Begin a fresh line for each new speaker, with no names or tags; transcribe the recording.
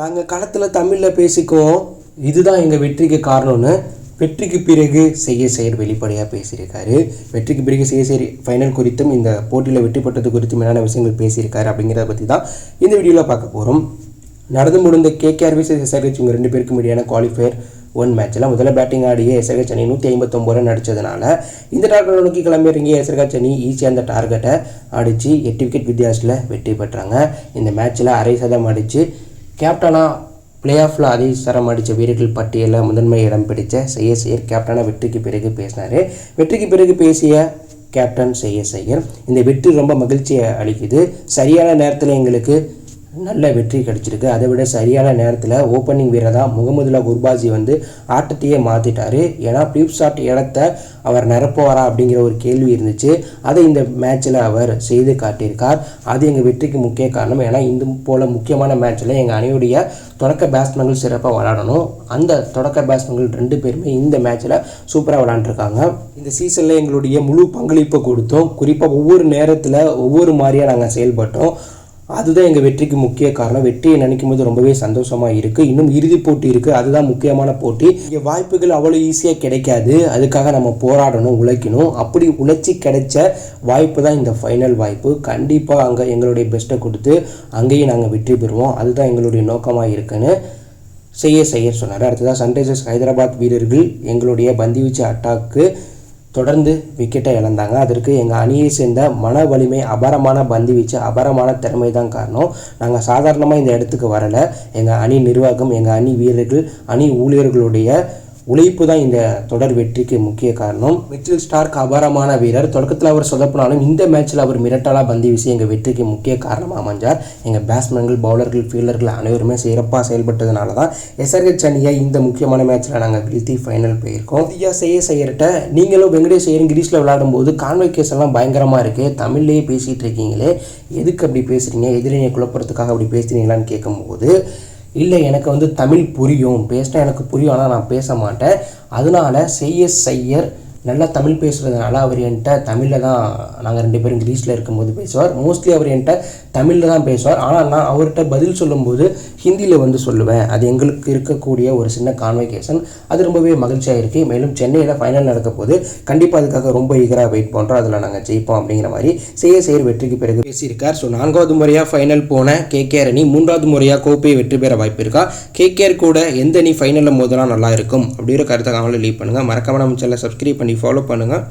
நாங்கள் களத்தில் தமிழில் பேசிக்குவோம். இதுதான் எங்கள் வெற்றிக்கு காரணம்னு வெற்றிக்கு பிறகு செய்ய செயல் வெளிப்படையாக பேசியிருக்காரு. வெற்றிக்கு பிறகு செய்ய செயல் ஃபைனல் குறித்தும் இந்த போட்டியில் வெற்றி பெற்றது குறித்தும் என்னென்ன விஷயங்கள் பேசியிருக்காரு அப்படிங்கிறத பற்றி தான் இந்த வீடியோவில் பார்க்க போகிறோம் நடந்து முடிந்த கேகேஆர் விசஸ் எஸ்ஆர்ஹெச் இவங்க ரெண்டு பேருக்கும் இடையான குவாலிஃபயர் ஒன் மேட்ச்சில் முதல்ல பேட்டிங் ஆடிய எஸ்ஆர்ஹெச் அணி நூற்றி ஐம்பத்தொம்பது ரன் நடித்ததுனால இந்த டார்கெட் நோக்கி கிளம்பிறங்கிய எஸ்ஆர்ஹெச் அணி ஈஸியாக அந்த டார்கெட்டை அடித்து எட்டு விக்கெட் வித்தியாசத்தில் வெற்றி பெற்றாங்க. இந்த மேட்ச்சில் அரை சதம் அடித்து கேப்டனாக பிளே ஆஃபில் அதே சரம் அடித்த வீரர்கள் பட்டியலில் முதன்மை இடம் பிடித்த செய்ய செய்யர் கேப்டனாக வெற்றிக்கு பிறகு பேசினார். வெற்றிக்கு பிறகு பேசிய கேப்டன் செய்ய செய்யர். இந்த வெற்றி ரொம்ப மகிழ்ச்சியை அளிக்குது. சரியான நேரத்தில் எங்களுக்கு நல்ல வெற்றி கிடைச்சிருக்கு. அதை விட சரியான நேரத்தில் ஓப்பனிங் வீரராக முகமதுல்லா குர்பாஜி வந்து ஆட்டத்தையே மாற்றிட்டார் ஏன்னா பிளிப் ஷாட் இடத்த அவர் நிரப்புவாரா அப்படிங்கிற ஒரு கேள்வி இருந்துச்சு. அதை இந்த மேட்ச்சில் அவர் செய்து காட்டியிருக்கார். அது எங்கள் வெற்றிக்கு முக்கிய காரணம். ஏன்னா இந்த போல் முக்கியமான மேட்ச்சில் எங்கள் அணியுடைய தொடக்க பேட்ஸ்மேன்கள் சிறப்பாக விளாடணும் அந்த தொடக்க பேட்ஸ்மேன்கள் ரெண்டு பேருமே இந்த மேட்ச்சில் சூப்பராக விளாண்டுருக்காங்க இந்த சீசனில் எங்களுடைய முழு பங்களிப்பை கொடுத்தோம். குறிப்பாக ஒவ்வொரு நேரத்தில் ஒவ்வொரு மாதிரியாக நாங்கள் செயல்பட்டோம். அதுதான் எங்கள் வெற்றிக்கு முக்கிய காரணம். வெற்றியை நினைக்கும் போது ரொம்பவே சந்தோஷமாக இருக்குது இன்னும் இறுதிப் போட்டி இருக்குது அதுதான் முக்கியமான போட்டி. இங்கே வாய்ப்புகள் அவ்வளோ ஈஸியாக கிடைக்காது. அதுக்காக நம்ம போராடணும் உழைக்கணும். அப்படி உழைச்சி கிடைச்ச வாய்ப்பு தான் இந்த ஃபைனல் வாய்ப்பு. கண்டிப்பாக அங்கே எங்களுடைய பெஸ்ட்டை கொடுத்து அங்கேயும் நாங்கள் வெற்றி பெறுவோம். அதுதான் எங்களுடைய நோக்கமாக இருக்குன்னு செய்ய செய்ய சொன்னார். அடுத்ததாக சன்ரைசர்ஸ் ஹைதராபாத் வீரர்கள் எங்களுடைய பந்துவீச்சு அட்டாக்கு தொடர்ந்து விக்கெட்டை இழந்தாங்க. அதற்கு எங்கள் அணியை சேர்ந்த மன வலிமை அபாரமான பந்து வீச்சு அபாரமான திறமை தான் காரணம். நாங்கள் சாதாரணமாக இந்த இடத்துக்கு வரலை. எங்கள் அணி நிர்வாகம் எங்கள் அணி வீரர்கள் அணி ஊழியர்களுடைய உழைப்பு தான் இந்த தொடர் வெற்றிக்கு முக்கிய காரணம். மிச்சில் ஸ்டார்க் அபாரமான வீரர். தொடக்கத்தில் அவர் சொதப்பினாலும் இந்த மேட்ச்சில் அவர் மிரட்டலாக பந்து வீசி எங்கள் வெற்றிக்கு முக்கிய காரணமாக அமைஞ்சார். எங்கள் பேட்ஸ்மேன்கள் பவுலர்கள் ஃபீல்டர்கள் அனைவருமே சிறப்பாக செயல்பட்டதுனால தான் எஸ்ஆர்ஹெச் அணியை இந்த முக்கியமான மேட்ச்சில் நாங்கள் வீழ்த்தி ஃபைனல் போயிருக்கோம். இந்தியா செய்ய செய்யறட்ட நீங்களும் வெங்கடேஷ் ஐயர் கிரீஸில் விளையாடும்போது கான்வெகேஷன்லாம் பயங்கரமாக இருக்குது தமிழ்லேயே பேசிகிட்டு இருக்கீங்களே. எதுக்கு அப்படி பேசுகிறீங்க எதிரியை குழப்பறதுக்காக அப்படி பேசுகிறீங்களான்னு கேட்கும்போது இல்லை எனக்கு வந்து தமிழ் புரியும். பேசினா எனக்கு புரியும் ஆனால் நான் பேச மாட்டேன். அதனால செய்ய செய்யர் நல்லா தமிழ் பேசுகிறதுனால அவர் என்கிட்ட தமிழில் தான் நாங்கள் ரெண்டு பேரும் கிரீஸில் இருக்கும்போது பேசுவார். மோஸ்ட்லி அவர் என்கிட்ட தமிழில் தான் பேசுவார். ஆனால் நான் அவர்கிட்ட பதில் சொல்லும்போது ஹிந்தியில் வந்து சொல்லுவேன். அது எங்களுக்கு இருக்கக்கூடிய ஒரு சின்ன கான்வெகேஷன் அது ரொம்பவே மகிழ்ச்சியாக இருக்குது மேலும் சென்னையில் ஃபைனல் நடக்க போது கண்டிப்பாக அதுக்காக ரொம்ப ஈகராக வெயிட் பண்ணுறோம் அதில் நாங்கள் ஜெயிப்போம் அப்படிங்கிற மாதிரி செய்ய செயல் வெற்றிக்கு பிறகு பேசியிருக்கார். ஸோ நான்காவது முறையாக ஃபைனல் போன கேகேஆர் அணி மூன்றாவது முறையாக கோப்பையை வெற்றி பெற வாய்ப்பு இருக்கா? கேகேஆர் கூட எந்த அணி ஃபைனலில் மோதலாம் நல்லா இருக்கும்? அப்படிங்கிற கருத்தை கவலை லீவ் பண்ணுங்கள் மறக்காம நம்ம சேனலை சப்ஸ்கிரைப் பண்ணி ஃபாலோ பண்ணுங்கள்